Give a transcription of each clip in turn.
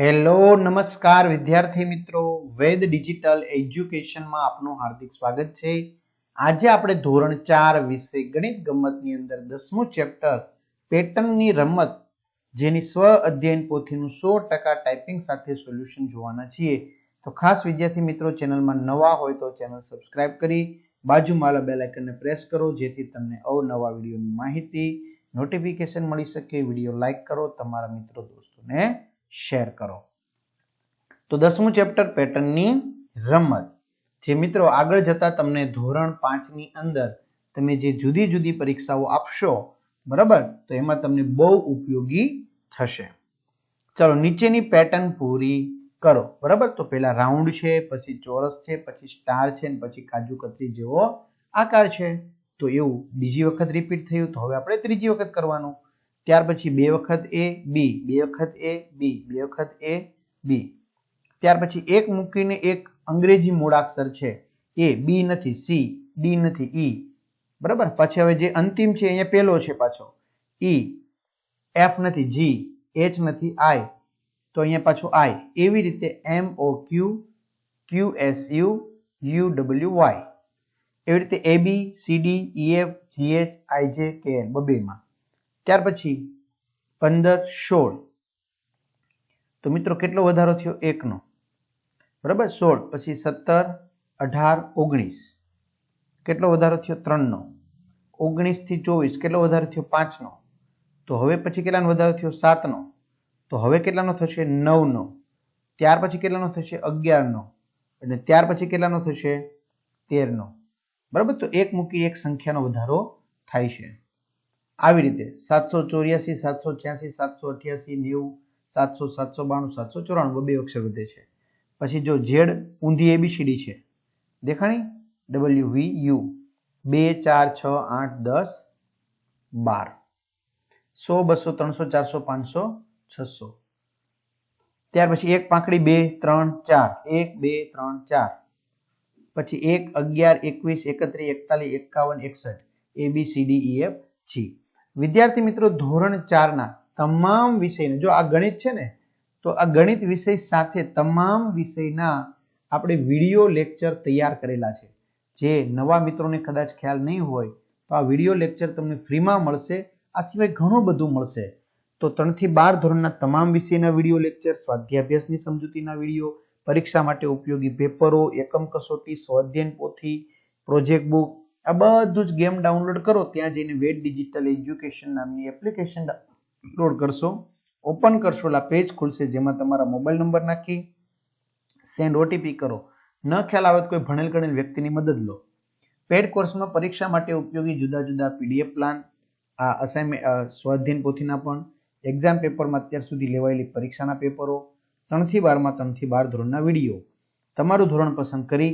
Hello, નમસ્કાર વિદ્યાર્થી મિત્રો. વેદ ડિજિટલ એજ્યુકેશનમાં આપનું હાર્દિક સ્વાગત છે. આજે આપણે ધોરણ ચાર વિશે ગણિત ગમતની અંદર દસમું ચેપ્ટર પેટર્નની રમત, જેની સ્વ અધ્યયન પોથીનું સો ટકા ટાઈપિંગ સાથે સોલ્યુશન જોવાના છીએ. તો ખાસ વિદ્યાર્થી મિત્રો, ચેનલમાં નવા હોય તો ચેનલ સબસ્ક્રાઇબ કરી બાજુમાં બેલ આઇકનને પ્રેસ કરો, જેથી તમને અવનવા વિડીયોની માહિતી, નોટિફિકેશન મળી શકે, વીડિયો લાઇક કરો, તમારા મિત્રો, દોસ્તોને શેર કરો. તો દસમું ચેપ્ટર પેટર્નની રમત. જે મિત્રો આગળ જતા તમને ધોરણ પાંચની અંદર તમે જે જુદી જુદી પરીક્ષાઓ આપશો, બરાબર? તો એમાં તમને બહુ ઉપયોગી થશે. ચલો, નીચેની પેટર્ન પૂરી કરો, બરાબર? તો પેલા રાઉન્ડ છે, પછી ચોરસ છે, પછી સ્ટાર છે અને પછી કાજુ કતરી જેવો આકાર છે. તો એવું બીજી વખત રિપીટ થયું, તો હવે આપણે ત્રીજી વખત કરવાનું. ત્યાર પછી બે વખત એ, બી, બે વખત એ, બી, બે વખત એ, બી. ત્યાર પછી એક મૂકીને એક અંગ્રેજી મૂળાક્ષર છે. એ, બી નથી, સી, ડી નથી, ઈ. બરાબર? પછી હવે જે અંતિમ છે, અહીંયા પેલો છે પાછો. ઈ, એફ નથી, જી, એચ નથી, આઈ. તો અહીંયા પાછો આઈ. એવી રીતે M, O, Q Q, S, U U, W, Y. એવી રીતે A, B, C, D, E, F, G, H, I, J, K, N, બબેમાં. ત્યાર પછી પંદર સોળ. તો મિત્રો કેટલો વધારો થયો? એકનો. બરાબર? સોળ, પછી સત્તર, અઢાર, ઓગણીસ. કેટલો વધારો થયો? ત્રણનો. ઓગણીસથી ચોવીસ, કેટલો વધારો થયો? પાંચનો. તો હવે પછી કેટલાનો વધારો થયો? સાતનો. તો હવે કેટલાનો થશે? નવનો. ત્યાર પછી કેટલાનો થશે? અગિયારનો. અને ત્યાર પછી કેટલાનો થશે? તેરનો. બરાબર? તો એક મૂકી એક સંખ્યાનો વધારો થાય છે. આવી રીતે સાતસો ચોર્યાસી, સાતસો છ્યાસી, સાતસો અઠ્યાસી, નેવું, સાતસો સાતસો બાણું, સાતસો ચોરાણું બે અક્ષર વધે છે. પછી જો ઝેડ ઊંધી એબીસીડી છે, દેખાણી? ડબલ્યુ વી યુ, બે, ચાર, છ, આઠ, દસ, બાર. સો, બસો, ત્રણસો, ચારસો, પાંચસો, છસો. ત્યાર પછી એક પાંખડી, બે, ત્રણ, ચાર. એક, બે, ત્રણ, ચાર. પછી એક, અગિયાર, એકવીસ, એકત્રીસ, એકતાલીસ, એકાવન, એકસઠ. A B C D E F G વિદ્યાર્થી મિત્રો, ધોરણ ચારના તમામ વિષયને, જો આ ગણિત છે ને, તો આ ગણિત વિષય સાથે તમામ વિષયના આપણે વીડિયો લેક્ચર તૈયાર કરેલા છે. જે નવા મિત્રોને કદાચ ખ્યાલ નહીં હોય, તો આ વીડિયો લેક્ચર તમને ફ્રીમાં મળશે. આ સિવાય ઘણું બધું મળશે. તો ત્રણથી બાર ધોરણના તમામ વિષયના વીડિયો લેક્ચર, સ્વાધ્યાભ્યાસની સમજૂતીના વીડિયો, પરીક્ષા માટે ઉપયોગી પેપરો, એકમ કસોટી સ્વાધ્યન પોથી, પ્રોજેક્ટ બુક આ બધું જ ગેમ ડાઉનલોડ કરો, ત્યાં જઈને વેટ ડિજિટલ એજ્યુકેશન નામની એપ્લિકેશન ડાઉનલોડ કરશો. ઓપન કરશો, એટલે પેજ ખુલશે, જેમાં તમારા મોબાઈલ નંબર નાખી સેન્ડ ઓટીપી કરો. ન ખ્યાલ આવે કોઈ ભણેલ ગણેલ વ્યક્તિની મદદ લો. પેડ કોર્સમાં પરીક્ષા માટે ઉપયોગી જુદા જુદા પીડીએફ પ્લાન આ અસાઇનમેન્ટ સ્વાધીન પોથીના પણ એક્ઝામ પેપરમાં અત્યાર સુધી લેવાયેલી પરીક્ષાના પેપરો ત્રણથી બારમાં ત્રણથી બાર ધોરણના વીડિયો તમારું ધોરણ પસંદ કરી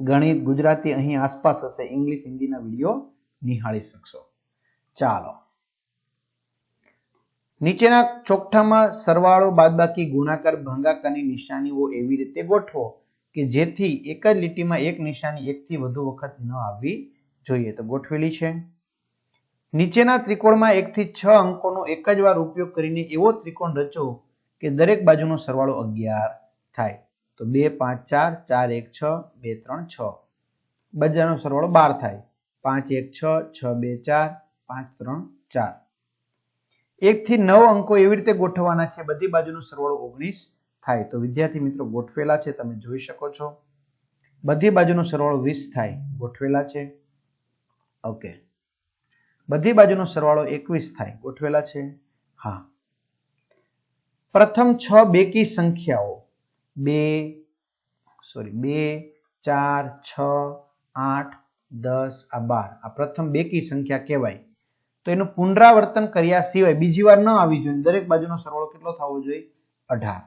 ગણિત ગુજરાતી અહીં આસપાસ હશે. ઇંગ્લિશ હિન્દીના વીડિયો નિહાળી શકશો. ચાલો. નીચેના ચોકઠામાં સરવાળો, બાદબાકી, ગુણાકાર, ભાગાકારની નિશાનીઓ એવી રીતે ગોઠવો કે જેથી એક જ લીટીમાં એક નિશાની એકથી વધુ વખત ન આવવી જોઈએ. તો ગોઠવેલી છે. નીચેના ત્રિકોણમાં એકથી છ અંકોનો એક જ વાર ઉપયોગ કરીને એવો ત્રિકોણ રચો કે દરેક બાજુનો સરવાળો અગિયાર થાય. તો બે પાંચ ચાર ચાર એક છ, બે ત્રણ છ. બજારનો સરવાળો બાર થાય. પાંચ એક છ છ બે ચાર, પાંચ ત્રણ ચાર. એકથી નવ અંકો એવી રીતે ગોઠવવાના છે. બધી બાજુનો સરવાળો ઓગણીસ થાય. તો વિદ્યાર્થી મિત્રો ગોઠવેલા છે. તમે જોઈ શકો છો. બધી બાજુનો સરવાળો વીસ થાય. ગોઠવેલા છે. ઓકે. બધી બાજુનો સરવાળો એકવીસ થાય. ગોઠવેલા છે. હા. પ્રથમ છ બેકી સંખ્યાઓ. બે સોરી બે, ચાર, છ, આઠ, દસ, આ બાર. આ પ્રથમ બેકી સંખ્યા કહેવાય. તો એનું પુનરાવર્તન કર્યા સિવાય બીજી વાર ન આવી જોઈએ. દરેક બાજુનો સરવાળો કેટલો થવો જોઈએ? અઢાર.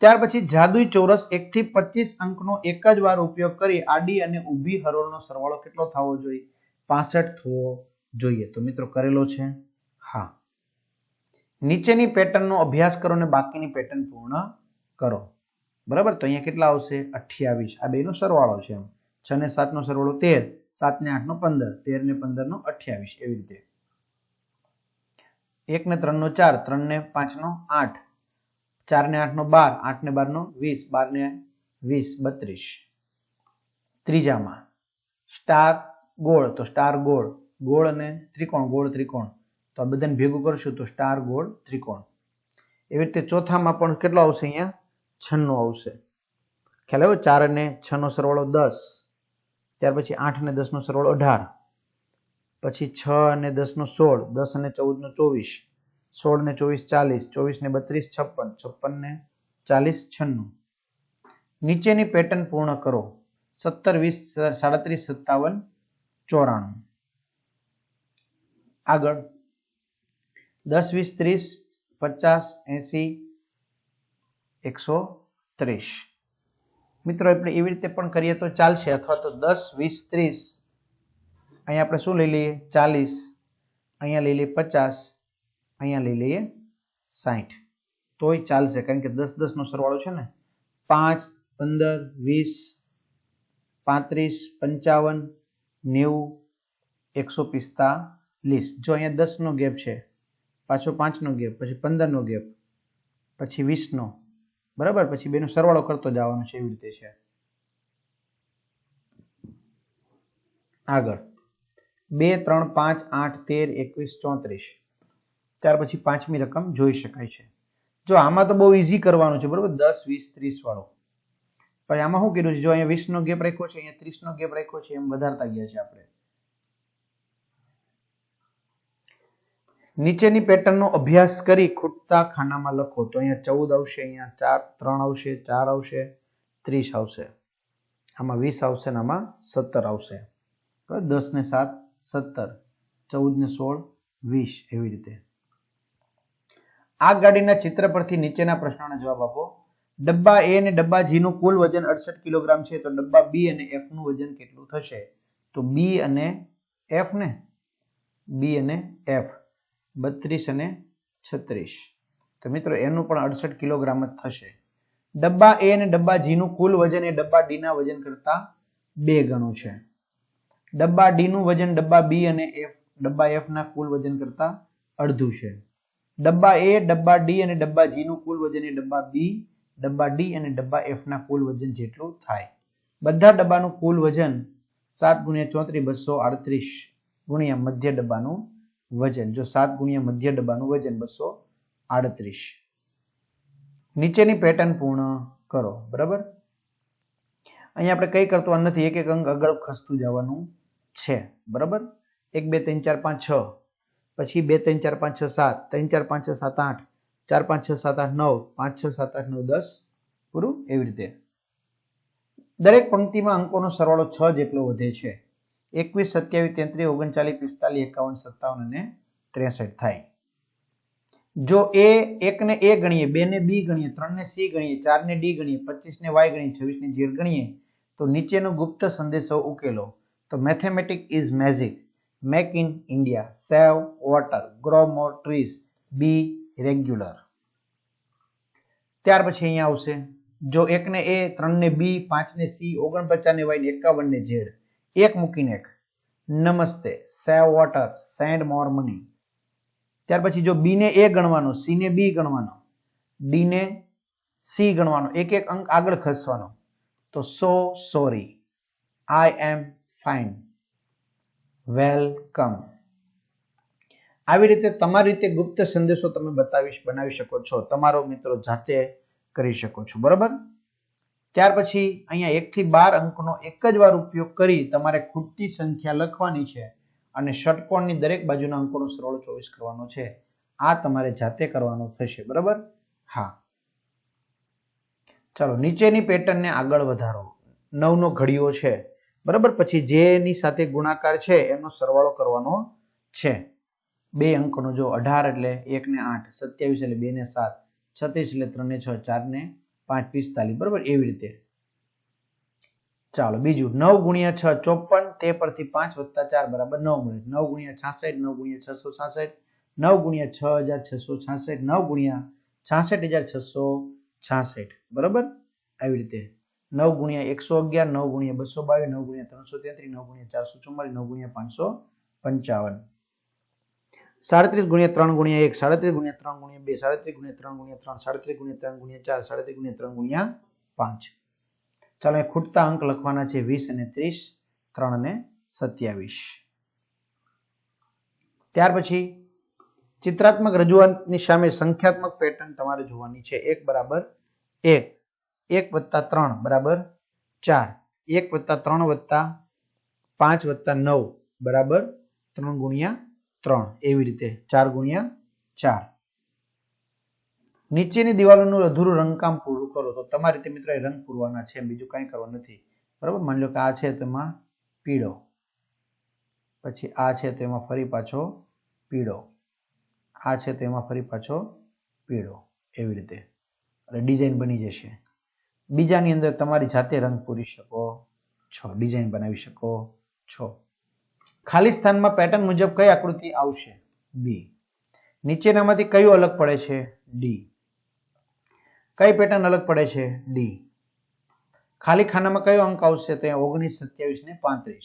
ત્યાર પછી જાદુઈ ચોરસ એક થી પચીસ અંકનો એક જ વાર ઉપયોગ કરી આડી અને ઊભી હરોળનો સરવાળો કેટલો થવો જોઈએ? પાસઠ થવો જોઈએ. તો મિત્રો કરેલો છે? હા. નીચેની પેટર્નનો અભ્યાસ કરો અને બાકીની પેટર્ન પૂર્ણ કરો. બરાબર? તો અહીંયા કેટલા આવશે? અઠ્યાવીસ. આ બેનો સરવાળો છે એમ. છ ને સાતનો સરવાળો તેર. સાત ને આઠનો પંદર. તેર ને પંદરનો અઠ્યાવીસ. એવી રીતે. એક ને ત્રણ નો ચાર. ત્રણ ને પાંચ નો આઠ. ચાર ને આઠ નો બાર. આઠ ને બાર નો વીસ. બાર ને વીસ. બત્રીસ. ત્રીજામાં. સ્ટાર ગોળ. તો સ્ટાર ગોળ. ગોળ અને ત્રિકોણ. ગોળ ત્રિકોણ. તો આ બધાને ભેગું કરશું તો સ્ટાર ગોળ ત્રિકોણ. એવી રીતે ચોથામાં પણ કેટલો આવશે અહીંયા? છન્નું આવશે. ખ્યાલ આવ્યો? ચાર અને છનો સરવાળો દસ. ત્યાર પછી આઠ અને દસનો સરવાળો અઢાર. પછી છ અને દસનો સોળ, દસ અને ચૌદનો ચોવીસ. સોળ ને ચોવીસ ચાલીસ, ચોવીસ ને બત્રીસ છપ્પન છપ્પન ને ચાલીસ છન્નું. નીચેની પેટર્ન પૂર્ણ કરો. સત્તર, વીસ, સાડત્રીસ, સત્તાવન, ચોરાણું. આગળ. દસ, વીસ, ત્રીસ, પચાસ, એસી એકસો ત્રીસ. મિત્રો, આપણે એવી રીતે પણ કરીએ તો ચાલશે, અથવા તો દસ, વીસ, ત્રીસ. અહીંયા આપણે શું લઈ લઈએ? ચાલીસ. અહીંયા લઈ લઈએ પચાસ. અહીંયા લઈ લઈએ સાઠ તોય ચાલશે, કારણ કે દસ દસનો સરવાળો છે ને? પાંચ, પંદર, વીસ, પાંત્રીસ, પંચાવન, નેવું, એકસો પિસ્તાલીસ. જો અહીંયા દસનો ગેપ છે, પાછો પાંચનો ગેપ, પછી પંદરનો ગેપ, પછી વીસનો. બરાબર? પછી બેનો સરવાળો કરતો જવાનો છે એવી રીતે છે. આગળ. બે, ત્રણ, પાંચ, આઠ, તેર, એકવીસ, ચોત્રીસ. ત્યાર પછી પાંચમી રકમ જોઈ શકાય છે. જો આમાં તો બહુ ઇઝી કરવાનું છે, બરાબર? દસ, વીસ, ત્રીસ વાળો. પછી આમાં શું કર્યું છે? જો અહીંયા વીસનો ગેપ રાખ્યો છે, અહીંયા ત્રીસનો ગેપ રાખ્યો છે, એમ વધારતા ગયા છે આપણે. નીચેની પેટર્નનો અભ્યાસ કરી ખૂટતા ખાનામાં લખો. તો અહીંયા ચૌદ આવશે, અહીંયા ચાર, ત્રણ આવશે, ચાર આવશે, ત્રીસ આવશે. આમાં વીસ આવશે ને આમાં સત્તર આવશે. દસ ને સાત, સત્તર. ચૌદ ને સોળ, વીસ એવી રીતે. આ ગાડીના ચિત્ર પરથી નીચેના પ્રશ્નોના જવાબ આપો. ડબ્બા એ અને ડબ્બા જી નું કુલ વજન અડસઠ કિલોગ્રામ છે, તો ડબ્બા બી અને એફનું વજન કેટલું થશે? તો બી અને એફ ને? બી અને એફ બત્રીસ અને છત્રીસ. તો મિત્રો, એનું પણ અડસઠ કિલોગ્રામ જ થશે. ડબ્બા એ અને ડબ્બા જી નું કુલ વજન એ ડબ્બા ડી ના વજન કરતા બે ગણું છે. ડબ્બા ડી નું વજન ડબ્બા બી અને એફ, ડબ્બા એફ ના કુલ વજન કરતા અડધું છે. ડબ્બા એ, ડબ્બા ડી અને ડબ્બા જી નું કુલ વજન એ ડબ્બા બી, ડબ્બા ડી અને ડબ્બા એફ ના કુલ વજન જેટલું થાય. બધા ડબ્બાનું કુલ વજન સાત ગુણ્યા ચોત્રીસ બસો આડત્રીસ ગુણ્યા મધ્ય ડબ્બાનું વજન, જો સાત ગુણ્યા મધ્ય ડબ્બાનું વજન બસો આડત્રીસ. નીચેની પેટર્ન પૂર્ણ કરો, બરાબર? અહીંયા આપણે કઈ કરતું નથી એક એક અંક આગળ ખસતું જવાનું છે, બરાબર? એક, બે, ત્રણ, ચાર, પાંચ, છ. પછી બે, ત્રણ, ચાર, પાંચ, છ, સાત. ત્રણ, ચાર, પાંચ, છ, સાત, આઠ. ચાર, પાંચ, છ, સાત, આઠ, નવ. પાંચ, છ, સાત, આઠ, નવ, દસ. પૂરું? એવી રીતે. દરેક પંક્તિમાં અંકોનો સરવાળો છ જેટલો વધે છે. એકવીસ સત્યાવીસ તેત્રીસ ઓગણચાલીસ પિસ્તાલીસ એકાવન સત્તાવન અને ત્રેસઠ થાય. જો એ એકને એ ગણીએ બે ને બી ગણીએ ત્રણ ને સી ગણીએ ચાર ને ડી ગણીએ પચીસ ને વાય ગણીએ છવ્વીસ ને ઝેડ ગણીએ, તો નીચેનો ગુપ્ત સંદેશો ઉકેલો. તો mathematic is magic. Make in India. Save water. Grow more trees. Be regular. ત્યાર પછી અહીંયા આવશે. જો એકને એ ત્રણ ને બી પાંચ ને સી ઓગણપચાસ ને વાય ને એકાવન ને ઝેડ. એક મૂકીને એક. નમસ્તે, save water, send more money. ત્યાર પછી જો બીને એ ગણવાનો સી ને બી ગણવાનો, ડીને સી ગણવાનો, એક એક અંક આગળ ખસવાનો તો so sorry. I am fine welcome આવી રીતે તમારી રીતે ગુપ્ત સંદેશો તમે બતાવી બનાવી શકો છો, તમારો મિત્રો જાતે કરી શકો છો. બરાબર? ત્યાર પછી અહીંયા એક થી બાર અંકનો એક જ વાર ઉપયોગ કરી તમારે ખૂટતી સંખ્યા લખવાની છે અને ષટકોણની દરેક બાજુના અંકોનો સરવાળો ચોવીસ કરવાનો છે. આ તમારે જાતે કરવાનો થશે, બરાબર? હા. ચાલો, નીચેની પેટર્નને આગળ વધારો. નવનો ઘડીઓ છે, બરાબર? પછી જેની સાથે ગુણાકાર છે, એનો સરવાળો કરવાનો છે. બે અંકોનો જો અઢાર એટલે એક ને આઠ, સત્યાવીસ એટલે બે ને સાત, છત્રીસ એટલે ત્રણ ને છ ચાર ને પાંચ પિસ્તાલીસ બરાબર એવી રીતે ચાલો બીજું નવ ગુણ્યા છ ચોપન તે પરથી પાંચ વત્તા ચાર બરાબર નવ મળે નવ ગુણ્યા છાસઠ નવ ગુણ્યા છસો છાસઠ નવ ગુણ્યા છ હજાર છસો છાસઠ નવ ગુણ્યા છાસઠ હજાર છસો છાસઠ બરાબર આવી રીતે નવ ગુણ્યા એકસો અગિયાર નવ ગુણ્યા બસો બાવીસ નવ ગુણ્યા ત્રણસો તેત્રીસ નવ ગુણ્યા ચારસો ચુમ્માલીસ નવ ગુણ્યા પાંચસો પંચાવન સાડત્રીસ ગુણ્યા ત્રણ ગુણ્યા એક, સાડત્રીસ ગુણ્યા ત્રણ ગુણ્યા બે, સાડત્રીસ ગુણ્યા ત્રણ ગુણ્યા ત્રણ, સાડત્રીસ ગુણ્યા ત્રણ ગુણ્યા ચાર, સાડત્રીસ ગુણ્યા ત્રણ ગુણ્યા પાંચ. ચાલો એ ખૂટતા અંક લખવાના છે વીસ અને ત્રીસ, ત્રણ અને સત્યાવીસ. ત્યાર પછી ચિત્રાત્મક રજૂઆતની સામે સંખ્યાત્મક પેટર્ન તમારે જોવાની છે. એક બરાબર એક એક વત્તા ત્રણ બરાબર ચાર, એક વત્તા ત્રણ વત્તા પાંચ વત્તા નવ બરાબર ત્રણ ગુણ્યા ત્રણ. એવી રીતે. ચાર ગુણ્યા ચાર. નીચેની દિવાલોનું અધૂરું રંગકામ પૂરું કરો તો તમારી રીતે મિત્રો એ રંગ પૂરવાના છે, બીજું કંઈ કરવાનું નથી. બરાબર? માની લો કે આ છે તેમાં પીળો. પછી આ છે તો એમાં ફરી પાછો પીળો. આ છે તો એમાં ફરી પાછો પીળો. એવી રીતે. એટલે ડિઝાઇન બની જશે. બીજાની અંદર તમારી જાતે રંગ પૂરી શકો છો. ડિઝાઇન બનાવી શકો છો. ખાલી સ્થાનમાં પેટર્ન મુજબ કઈ આકૃતિ આવશે? બી નીચેનામાંથી કયું અલગ પડે છે? ડી કઈ પેટર્ન અલગ પડે છે? ડી ખાલી ખાનામાં કયો અંક આવશે? તો ઓગણીસ, સત્યાવીસ ને પાંત્રીસ.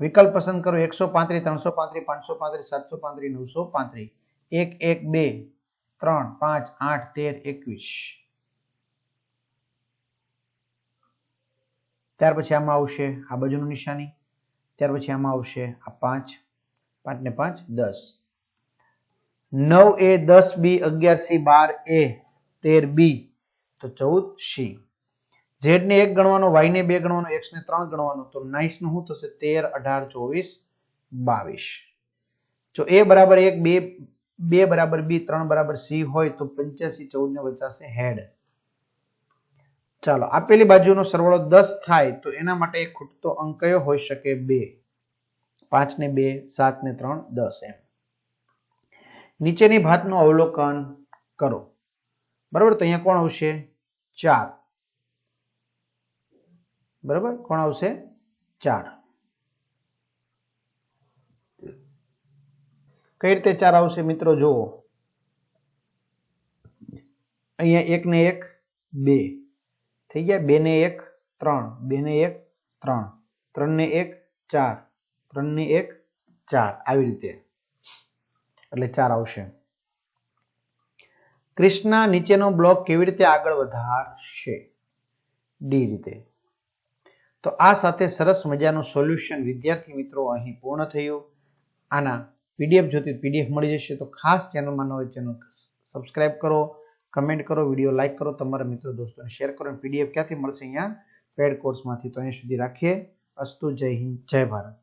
વિકલ્પ પસંદ કરો. એકસો પાંત્રીસ, ત્રણસો પાંત્રીસ, પાંચસો પાંત્રીસ, સાતસો પાંત્રીસ, નવસો પાંત્રીસ. એક એક, બે, ત્રણ, પાંચ, આઠ, તેર, એકવીસ. ત્યાર પછી આમાં આવશે આ બાજુનું નિશાની. ત્યાર પછી આમાં આવશે આ પાંચ પાંચ ને પાંચ, દસ. નવ એ દસ બી, અગિયાર સી, બાર એ, તેર બી, તો ચૌદ સી. ઝેડ ને એક ગણવાનો, વાય ને બે ગણવાનો, એક્સ ને ત્રણ ગણવાનો, તો નાઇસનું શું થશે? તેર, અઢાર, ચોવીસ, બાવીસ. જો એ બરાબર એક, બે બે બરાબર બી, ત્રણ બરાબર સી હોય તો પંચ્યાસી ચૌદ ને વચાશે હેડ. ચાલો આપેલી બાજુનો સરવાળો દસ થાય તો એના માટે એક ખૂટતો અંક કયો હોઈ શકે બે? પાંચ ને બે, સાત ને ત્રણ, દસ એમ. નીચેની ભાતનું અવલોકન કરો. બરાબર, તો અહીંયા કોણ આવશે? ચાર. બરાબર, કોણ આવશે? ચાર. કઈ રીતે ચાર આવશે મિત્રો? જુઓ. અહીંયા એક ને એક, બે. થઈ ગયા બે ને એક, ત્રણ. બે ને એક, ત્રણ. ત્રણ ને એક, ચાર. ત્રણ ને એક, ચાર. આવી રીતે. એટલે ચાર આવશે. ક્રિષ્ના નીચેનો બ્લોક કેવી રીતે આગળ વધારશે? ડી રીતે. તો આ સાથે સરસ મજાનું સોલ્યુશન વિદ્યાર્થી મિત્રો અહીં પૂર્ણ થયું. આના પીડીએફ જોતી પીડીએફ મળી જશે તો ખાસ ચેનલમાં ન હોય ચેનલ સબસ્ક્રાઈબ કરો. કમેન્ટ કરો, વીડિયો લાઇક કરો, તમારા મિત્રો દોસ્તોને શેર કરો અને પીડીએફ ક્યાંથી મળશે અહીંયા પેડ કોર્સમાંથી? તો અહીંયા સુધી રાખીએ. અસ્તુ, જય હિન્દ, જય ભારત.